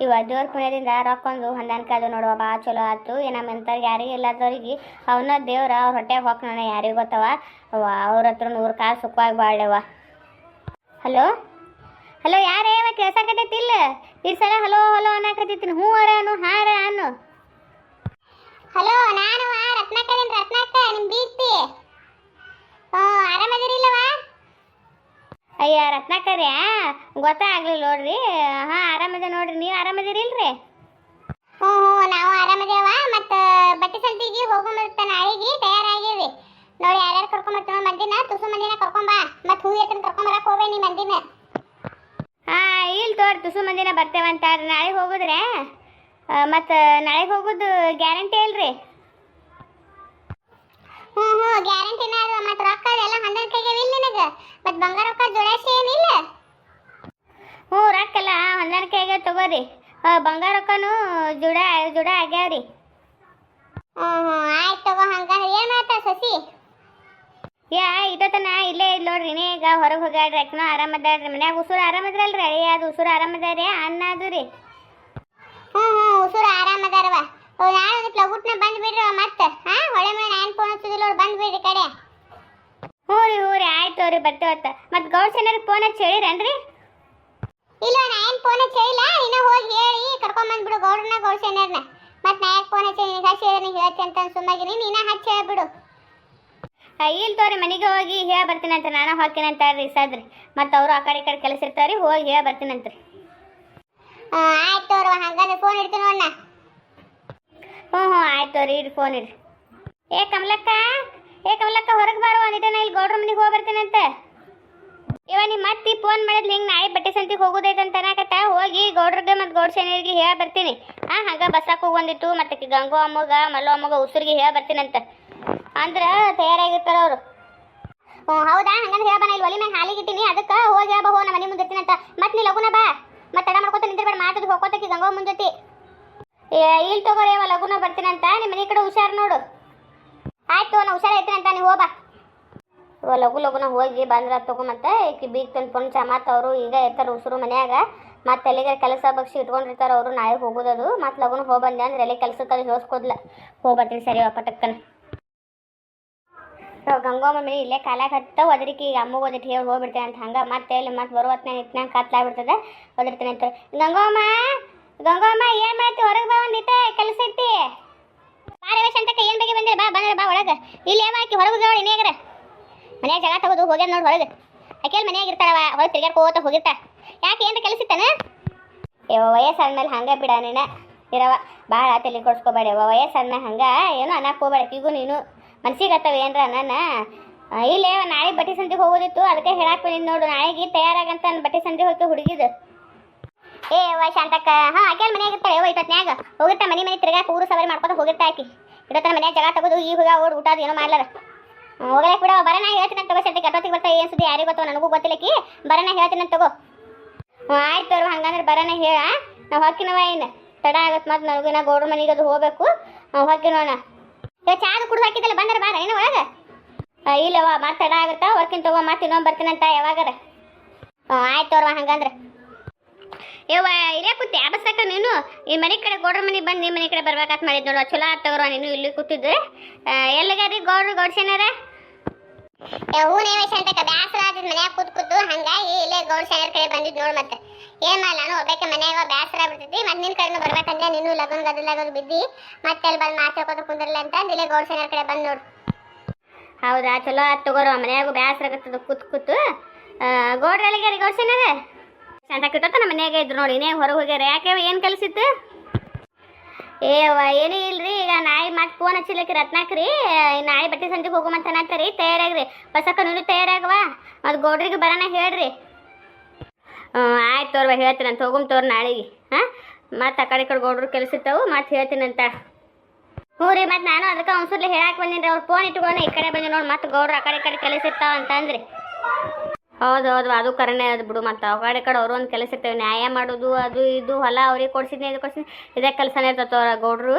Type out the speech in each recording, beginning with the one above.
ಇವ ದೇವ್ರ ಪುಣ್ಯದಿಂದ ರೊಕ್ಕೊಂದು ಹೊಂದಾಣಿಕೆ ಅದು ನೋಡುವ ಭಾಳ ಚಲೋ ಆಯ್ತು. ನಮ್ಮ ಎಂಥವ್ರಿಗೆ ಯಾರಿಗೆ ಇಲ್ಲದವ್ರಿಗೆ ಅವನ ದೇವ್ರ ಅವ್ರ ಹೊಟ್ಟೆಗೆ ಹೋಗ್ತಾನ ಯಾರಿಗೆ ಗೊತ್ತವ? ಅವ ಅವ್ರ ಹತ್ರ ನೂರು ಕಾಲು ಸುಖವಾಗಿ ಬಾಳ್ಯವ ಹಲೋ? ಹಲೋ, ಯಾರೇ ಇವ ಇಲ್ಲ? ಈ ಸಲ ಹಲೋ ಹಲೋ ಅನ್ನಕತ್ತೈತೀನಿ ಹ್ಞೂ ಅರ ಅನು ಹಾರ ಅನು ಹಲೋ, ನಾನು ರತ್ನಾಕರೇನ್ ಅಯ್ಯ ರತ್ನಾಕರ್ಯ ಗೊತ್ತಾಗ್ಲಿಲ್ಲ ನೋಡ್ರಿ. ಹಾಂ ಆರಾಮದ ನೋಡ್ರಿ. ನೀವು ಆರಾಮದಿರಿಲ್ರಿ? ಹ್ಞೂ ಹ್ಞೂ ನಾವು ಆರಾಮದೇವ. ಮತ್ತ ಬಟ್ಟೆ ಸಂತಿಗೆ ಹೋಗೋಮತ್ತ ನಾಳೆಗೆ ತಯಾರಾಗೀವಿ ನೋಡಿ ಯಾರ್ಯಾರು ಕರ್ಕೊಂಬರ್ತೀವಿ ಮಂದಿನ ತುಸು ಮಂದಿನ ಕರ್ಕೊಂಬ ಮತ್ತು ಹೂ ಎತ್ತನ ಕರ್ಕೊಂಬರಕ್ ಹೋಗ್ಬೇಡಿ ನೀ ಮಂದಿನ. ಹಾಂ ಇಲ್ಲಿ ತೋರಿ ತುಸು ಮಂದಿನ ಬರ್ತೇವಂತ ನಾಳೆ ಹೋಗುದ್ರೆ? ಮತ್ತು ನಾಳೆಗೆ ಹೋಗೋದು ಗ್ಯಾರಂಟಿ ಇಲ್ರಿ? ಹ್ಞೂ ಹ್ಞೂ ಗ್ಯಾರಂಟಿನ ಅದು ಮತ್ತು ರೊಕ್ಕ ಅದೆಲ್ಲ ಕೈಗೆ ಇಲ್ಲ ನಿನಗ? ಮತ್ ಬಂಗಾರ ರೊಕ್ಕ ಜೋಡಿಸಿ ಏನಿಲ್ಲ? ಹ್ಞೂ ರೊಕ್ಕಲ್ಲ ಹೊಂದಾಣಿಕೆ ಆಗ್ಯಾವ ತಗೋರಿ. ಬಂಗಾರ ರೊಕ್ಕನೂ ಜುಡ ಜುಡ ಆಗ್ಯಾವ್ರಿ. ಹ್ಞೂ ಹ್ಞೂ ಆಯ್ತು ತಗೋ ಹಂಗಾರೆ ಏನು ಮಾಡ್ತಾ ಸಸಿ? ಯಾ ಇದತನ ಇಲ್ಲೇ ಇಲ್ಲ ನೋಡ್ರಿ ನೀ ಈಗ ಹೊರಗೆ ಹೋಗ್ಯಾಡ್ರಿ ಅಕ್ನೂ ಆರಾಮದಾಡ್ರಿ ಮನ್ಯಾಗ ಉಸುರು ಆರಾಮದ್ರಲ್ರಿ ಅಳಿ ಅದು ಉಸುರು ಆರಾಮದಾರಿ ಅನ್ನ ಅದು ರೀ. ಹ್ಞೂ ಹ್ಞೂ ಉಸುರು ಆರಾಮದಾರವ ನಾನು ಲಗುಟ್ನ ಬಂದ್ ಬಿಡ್ರಿ ಮತ್ತೆ. ಹಾಂ ಹೊಳೆ ಮೇಲೆ ನಾನು ಫೋನ್ ಹಚ್ಚಿದಿಲ್ಲ ಅವ್ರು ಬಂದು ಬಿಡ್ರಿ ಕಡೆ. ಹ್ಞೂ ರೀ ಹ್ಞೂ ರೀ ಆಯ್ತು ಅವ್ರಿ ಬರ್ತೇವತ್ತ ಮತ್ತು ಗೌಡ್ ಸಣ್ಣರಿಗೆ ಫೋನ್ ಹಚ್ಚಿ ಹೇಳಿರೇನ್ರಿ? ಇಲ್ಲ ನಾ ಏನು ಫೋನ್ ಇಲ್ಲ ಇನ್ನ ಹೋಗಿ ಹೇಳಿ ಕರ್ಕೊಂಡ್ ಬಂದ್ಬಿಡು ಗೌಡ್ರನ್ನ ಗೌಡ್ ಸೇನರ್ನ ಮತ್ತೆ ನಾ ಯಾಕೆ ಫೋನ್ ಹಚ್ಚಿ ನಿನಗೆ ಹಚ್ಚಿ ಹೇಳಿ ಹೇಳ್ತಿ ಅಂತ ಸುಮ್ಮಾಗಿರಿ. ನೀನ ಹಚ್ಚಿ ಹೇಳ್ಬಿಡು. ಇಲ್ಲಿ ತೋರಿ ಮನೆಗೆ ಹೋಗಿ ಹೇಳ ಬರ್ತೀನಂತ ನಾನು ಹೋಗ್ತೀನಂತ ರೀ ಸದ್ರಿ. ಮತ್ತೆ ಅವರು ಆ ಕಡೆ ಈ ಕಡೆ ಕೆಲಸ ಇರ್ತಾವ್ರಿ ಹೋಗಿ ಹೇಳ ಬರ್ತೀನಿ ರೀ ಹ್ಞೂ ಆಯ್ತು ಅವ್ರವ ಹಂಗಾದ್ರೆ ಫೋನ್ ಇಡ್ತೀನಿ ನೋಡಣ್ಣ ಹ್ಞೂ ಹ್ಞೂ ಆಯ್ತು ರೀ ಇಡ್ರಿ ಫೋನ್ ಇಡ್ರಿ ಏ ಕಮಲಕ್ಕ ಏ ಕಮಲಕ್ಕ, ಹೊರಗೆ ಬಾರೋ ಅಂದಿದ್ದೆ ನಾ ಇಲ್ಲಿ ಗೌಡ್ರ ಮನೆಗೆ ಹೋಗಿ ಬರ್ತೀನಂತೆ ಇವ ಮತ್ತೆ ಫೋನ್ ಮಾಡಿದ್ಲಿ, ಹಿಂಗೆ ನಾಳೆ ಬಟ್ಟೆ ಸಂತಿಗೆ ಹೋಗೋದೈತೆ ಅಂತ ಹೋಗಿ ಗೌಡ್ರಿಗೆ ಮತ್ತು ಗೌಡ್ ಸೇನಿಯರಿಗೆ ಹೇಳ ಬರ್ತೀನಿ. ಹಾಂ, ಹಂಗೆ ಬಸ್ಸಾಕ ಹೋಗಿ ಬಂದಿತ್ತು, ಮತ್ತು ಗಂಗೋ ಅಮ್ಮಗ, ಮಲ್ಲೋ ಅಮ್ಮಗ, ಉಸುರಿಗೆ ಹೇಳ ಬರ್ತೀನಂತ. ಅಂದ್ರೆ ತಯಾರಾಗಿರ್ತಾರ ಅವರು. ಹ್ಞೂ ಹೌದಾ? ಹಂಗಂದ್ರೆ ಹೇಳ್ಬಾನ ಇಲ್ಲಿ ಒಲಿ ಮ್ಯಾಗ ಹಾಲಿಗೆ ಅದಕ್ಕೆ ಹೋಗಿ ಹೇಳ್ಬಾ ಹೋ ನಮ್ಮ ಮನೆ ಮುಂದೆ ಇರ್ತೀನಂತ. ಮತ್ತೆ ನೀ ಲಗುನ ಬಾ. ಮತ್ತೆ ತಡ ಮಾಡ್ಕೊತ ನಿಂತಿರ್ಬೇಡ ಮಾತದು ಹೋಗ್ಕೋತಕ್ಕೆ ಗಂಗೋ ಮುಂಜತಿ ಇಲ್ಲಿ ತಗೋರಿ ಲಗುನ ಬರ್ತೀನಂತ. ನಿಮ್ಮ ಮನೆ ಕಡೆ ಹುಷಾರು ನೋಡು. ಆಯ್ತು ನಾ ಅಂತ ನೀ ಇವ ಲಘು ಲಘುನ ಹೋಗಿ ಬಂದ್ರ ತಗೊಂಬಂತ ಈಕಿ ಬೀಗ ತಂದ್ಕೊಂಡು ಪುಂಚ ಮತ್ತು ಅವರು ಈಗ ಇರ್ತಾರೆ ಉಸುರು ಮನ್ಯಾಗ. ಮತ್ತೆ ಎಲ್ಲಿಗೆ ಕೆಲಸ ಬಗ್ಸಿ ಇಟ್ಕೊಂಡಿರ್ತಾರೆ ಅವರು ನಾಳೆ ಹೋಗೋದದು ಮತ್ತೆ ಲಗುನ ಹೋಗಿ ಬಂದೆ ಅಂದ್ರೆ ಎಲ್ಲಿ ಕೆಲಸಕ್ಕೆ ಅದು ಹೋಗ್ಬರ್ತೀನಿ ಹೋಗಿ ಬರ್ತೀನಿ ಸರಿ ಪಟಕ್ಕನ ಇವಾಗ ಗಂಗಮ್ಮ ಮನೆ ಇಲ್ಲೇ ಕಾಲಾಗ ಹತ್ತ ಒದರಿಕೆ, ಈಗ ಅಮ್ಮಗೆ ಒದಿಟ್ಟು ಹೇಳಿ ಹೋಗ್ಬಿಡ್ತೇನೆ ಅಂತ ಹಂಗೆ ಮತ್ತೆ ಇಲ್ಲಿ ಮತ್ತೆ ಬರುವತ್ನ ನಿತ್ನಾಗ ಕತ್ಲಾಗ್ಬಿಡ್ತದೆ ಒದಿರ್ತೇನೆ ಅಂತ ಗಂಗಮ್ಮ ಗಂಗಮ್ಮ ಏನು ಮಾಡ್ತಿ? ಹೊರಗೆ ಬಾ ಒಂದಿಟ್ಟೆ ಕೆಲಸ ಐತಿ. ಬಾರವ ಶಂತಕ ಏನ್ ಬಗ್ಗೆ ಬಂದಿರ ಬಾ, ಬಂದ್ರ ಬಾ ಒಳಗ. ಇಲ್ಲಿ ಯಾವ ಆಕಿ ಹೊರಗೆ ಮನ್ಯಾಗ ಜಗ ತಗೋದು ಹೋಗ್ಯಾನ ನೋಡಿ ಹೊರಗೆ. ಆಕೆ ಮನ್ಯಾಗ ಇರ್ತಾಳವ? ಹೊರಗೆ ತಿರ್ಗಾಡ್ಕೋತ ಹೋಗಿರ್ತಾ. ಯಾಕೆ ಏನ್ ಕೆಲಸ ಇತ್ತಾನ ಯವ ವಯಸ್ಸಾದ್ಮೇಲೆ ಹಂಗೆ ಬಿಡ ನೀನ. ಇರವ ಭಾಳ ತಲೆ ಕೊಡ್ಸ್ಕೊಬೇಡ ಯವ ವಯಸ್ಸಾದ್ಮೇಲೆ ಹಂಗ ಏನೋ ಅನ್ನಕ್ಕೆ ಹೋಗ್ಬೇಡ. ಈಗೂ ನೀನು ಮನ್ಸಿಗೆ ಹತ್ತವ ಏನ್ರ ನನ್ನ ಇಲ್ಲೇ ನಾಳೆ ಬಟ್ಟೆ ಸಂಜೆಗೆ ಹೋಗೋದಿತ್ತು. ಅದಕ್ಕೆ ಹೇಳಕ್ಕೆ ಬಂದಿದ್ದು ನೋಡು. ನಾಳೆಗೆ ತಯಾರಾಗಂತ ಬಟ್ಟೆ ಸಂಜೆ ಹೋಯ್ತು ಹುಡುಗಿದು. ಏ ಶಾಂತಕ ಶಾಂತಕ್ಕ ಹಾ ಆಕೆ ಮನ್ಯಾಗ ಇರ್ತಾಳೆ ಯವ್ವ ಇತ್ತತ್ನ್ಯಾಗ ಹೋಗಿರ್ತಾ, ಮನೆ ಮನೆ ತಿರ್ಗಾಕ ಊರು ಸವಾರಿ ಮಾಡ್ಕೊತ ಹೋಗಿರ್ತಾ ಆಕಿ. ಇಡತನ ಮನ್ಯಾಗ ಜಗ ತಗೋದು ಈಗ ಹೋಗ ಓಡ್ ಊಟ ಏನೋ ಮಾಡ್ಲಾರ. ಹೋಗಲಕ್ಕೆ ಕೂಡ ಬರನ ಹೇಳ್ತೀನಿ ಅಂತ ತಗೋ ಸದ್ಯಕ್ಕೆ ಕೆಟ್ಟೊತ್ತಿಗೆ ಬರ್ತಾ ಏನು ಸುದ್ದಿ, ಯಾರಿಗೆ ಗೊತ್ತೋ ನನಗೂ ಗೊತ್ತಿಲ್ಲಕಿ ಬರನ ಹೇಳ್ತೀನಿ ಅಂತ ತಗೋ. ಹ್ಞೂ ಆಯ್ತು ಅವ್ರು ಹಂಗಂದ್ರೆ ಬರೋಣ, ಹೇಳ. ನಾವು ಹೊಕ್ಕಿನವ ಏನು ತಡ ಆಗತ್ತೆ ಮತ್ತು ನನಗೂ ನಾ ಗೌಡ್ರ ಮನೆಗೆ ಅದು ಹೋಗ್ಬೇಕು. ನಾವು ಹೊಕ್ಕಿನೋಣ ಇವಾಗ ಚಾದು ಕುಡ್ದು ಹಾಕಿದ್ದಲ್ಲ ಬಾ ಬಾರ, ಏನ ಒಳಗೆ? ಇಲ್ಲವ ಮತ್ತೆ ತಡ ಆಗುತ್ತಾ ಹೊರ್ಕಿನ ತಗೋ ಮತ್ತೆ ಇನ್ನೊಂದು ಬರ್ತೀನಂತ ಯಾವಾಗಾರ. ಆಯ್ತು ಅವ್ರವ ಹಂಗಂದ್ರೆ. ಯವ್ವ ಇಲ್ಲೇ ಕೂತಿ ಆಬಸ್ತಕ್ಕ ನೀನು? ಈ ಮನೆ ಕಡೆ ಗೌಡ್ರ ಮನೆ ಬಂದು ನಿಮ್ಮ ಮನೆ ಕಡೆ ಬರ್ಬೇಕಂತ ಮಾಡಿದ್ ನೋಡು ಚಲೋ ಆತ್ ತಗೋರ ನೀನು ಇಲ್ಲಿ ಕೂತಿದ್ದು ಎಲ್ಲಿಗಾರಿ ಗೌಡ್ರು ಗೌಡ್ಸೇನಾರ? ಹೂ ಅಂತ ಬ್ಯಾಸರ ಆದ ಮನ್ಯಾಗ ಕೂತ್ ಕೂತು ಹಂಗಾಗಿ ಇಲ್ಲೇ ಗೌಡ್ ಶಾನ್ಯರ್ ಕಡೆ ಬಂದಿದ್ ನೋಡ್ ಮತ್ತೆ. ಏನ್ ಮಾಡ ನಾನು ಒಬ್ಬಕ್ಕೆ ಮನ್ಯಾಗ ಬ್ಯಾಸರ ಬಿಡ್ತೈತಿ ಮತ್ತೆ ನಿನ್ ಕಡೆನೂ ಬರ್ಬೇಕಂದ್ರೆ ನೀನು ಲಗನ್ ಗದಲಾಗೋದು ಬಿದ್ದಿ ಮತ್ತೆ ಅಲ್ಲಿ ಬಂದು ಮಾತಾಡ್ಕೋತ ಕುಂದ್ರಲ್ಲ ಅಂತ ಇಲ್ಲೇ ಗೌಡ್ ಶಾನ್ಯರ್ ಕಡೆ ಬಂದ್ ನೋಡು. ಹೌದಾ ಚಲೋ ಆತ್ ತಗೋರ ಮನ್ಯಾಗ ಬ್ಯಾಸರ ಆಗತ್ತದ ಕೂತ್ ಕೂತು. ಗೌಡ್ರ ಎಲ್ಲಿಗಾರಿ ಗೌಡ್ಸೇನಾರ? ಶಾಂತ ಕಿಟ್ಟತ್ತ ನಮ್ಮ ಮನ್ಯಾಗ ಇದ್ರು ನೋಡಿ, ಇನ್ನೇ ಹೊರಗೆ ಹೋಗ್ಯಾರ. ಯಾಕೆ ಏನು ಕಲಿಸಿತ್ತು ಏವ ಏನೂ ಇಲ್ರಿ, ಈಗ ನಾಯಿ ಮತ್ತೆ ಫೋನ್ ಹಚ್ಚಿಲಿಕ್ಕೆ ರತ್ನಾಕ್ರಿ ನಾಯಿ ಬಟ್ಟೆ ಸಂಜೆಗೆ ಹೋಗುಮಂತ ಅನ್ನತ್ತೀರಿ ತಯಾರಾಗ್ರಿ. ಬಸಕ್ಕ ನೀನು ತಯಾರಾಗವ ಮತ್ತು ಗೌಡ್ರಿಗೆ ಬರೋಣ ಹೇಳ್ರಿ. ಹ್ಞೂ ಆಯ್ತು ತೋರ್ವ ಹೇಳ್ತೀನಂತ ಹೋಗುಮ್ ತೋರ್ ನಾಳೆಗೆ. ಹಾಂ? ಮತ್ತು ಆ ಕಡೆ ಕಡೆ ಗೌಡ್ರು ಕೆಲಸ ಇರ್ತಾವು ಮತ್ತೆ ಹೇಳ್ತೀನಂತ ಹ್ಞೂ ರೀ ಮತ್ತು ನಾನು ಅದಕ್ಕೆ ಒಂದ್ಸಲ ಹೇಳಕ್ಕೆ ಬಂದೀನಿ ಅವ್ರು ಫೋನ್ ಇಟ್ಕೊಂಡು, ಈ ಕಡೆ ಬಂದು ನೋಡಿ ಮತ್ತೆ ಗೌಡ್ರು ಆ ಕಡೆ ಕಡೆ ಕೆಲಸಿರ್ತಾವ ಅಂತಂದ್ರಿ. ಹೌದು ಹೌದು ಅದು ಕರೆನೇ ಅದು ಬಿಡು ಮತ್ತೆ. ಕಡೆ ಕಡೆ ಅವರು ಒಂದು ಕೆಲಸ ಇರ್ತೇವೆ ನ್ಯಾಯ ಮಾಡೋದು ಅದು ಇದು ಹೊಲ ಅವ್ರಿಗೆ ಕೊಡ್ಸಿದ್ನಿ ಇದು ಕೊಡ್ಸಿದ್ನಿ ಇದೇ ಕೆಲಸನೇ ಇರ್ತೈತೆ ಗೌಡ್ರು.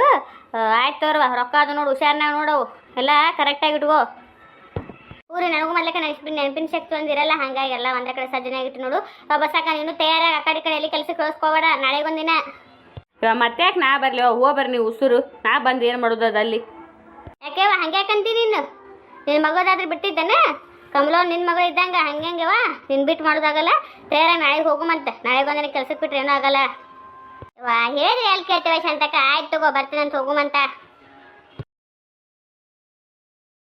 ಆಯ್ತು ತೋರ್ವ ರೊಕ್ಕ ಅದು ನೋಡು ಹುಷಾರ್ನಾಗ ನೋಡವು. ಎಲ್ಲ ಕರೆಕ್ಟಾಗಿ ಇಟ್ಕೋ. ಊರಿ ನನಗೂ ಮೊದಲಕ್ಕೆ ನೆನಪಿನ ನೆನಪಿನ ಶಕ್ತಿ ಒಂದಿರಲ್ಲ ಹಾಗಾಗಿ ಎಲ್ಲ ಒಂದೇ ಕಡೆ ಸಜ್ಜನೆ ಆಗಿಟ್ಟು ನೋಡು. ಬಸ್ಸಾಕ ನೀನು ತಯಾರಾಗಿ ಆ ಕಡೆ ಕಡೆ ಎಲ್ಲಿ ಕೆಲಸಕ್ಕೆ ಕಳಿಸ್ಕೋಬೇಡ ನಾಳೆ ಒಂದಿನ ಮತ್ತೆ ಯಾಕೆ ನಾ ಬರಲಿ ಹೋ ಬರ್ರಿ ನೀವು ಉಸುರು. ನಾ ಬಂದು ಏನು ಮಾಡೋದು ಅದಲ್ಲಿ? ಯಾಕೆ ಹಂಗ್ಯಾಕಂತೀನಿ ಹಂಗ್ಯಾಕಂತಿ ನೀನು? ನಿನ್ನ ಮಗೋದಾದ್ರೆ ಬಿಟ್ಟಿದ್ದಾನ? ಕಮಲವ್ ನಿನ್ನ ಮಗ ಇದ್ದಂಗ ಹಂಗ್ಯಂಗವ ನಿನ್ ಬಿಟ್ಟು ಮಾಡೋದಾಗಲ್ಲ? ತಯಾರ ನಾಳೆಗೆ ಹೋಗುಮಂತ. ನಾಳೆಗೆ ಒಂದಿನ ಕೆಲ್ಸಕ್ಕೆ ಬಿಟ್ರೆ ಏನೂ ಆಗಲ್ಲ. ವಾ ಹೇಳಿದ್ರೆ ಎಲ್ಲಿ ಕೇಳ್ತೇವೆ ಶಾಂತಕ್ಕ. ಆಯ್ತು ತಗೋ, ಬರ್ತೀನಿ ಅಂತ ಹೋಗುಮಂತ.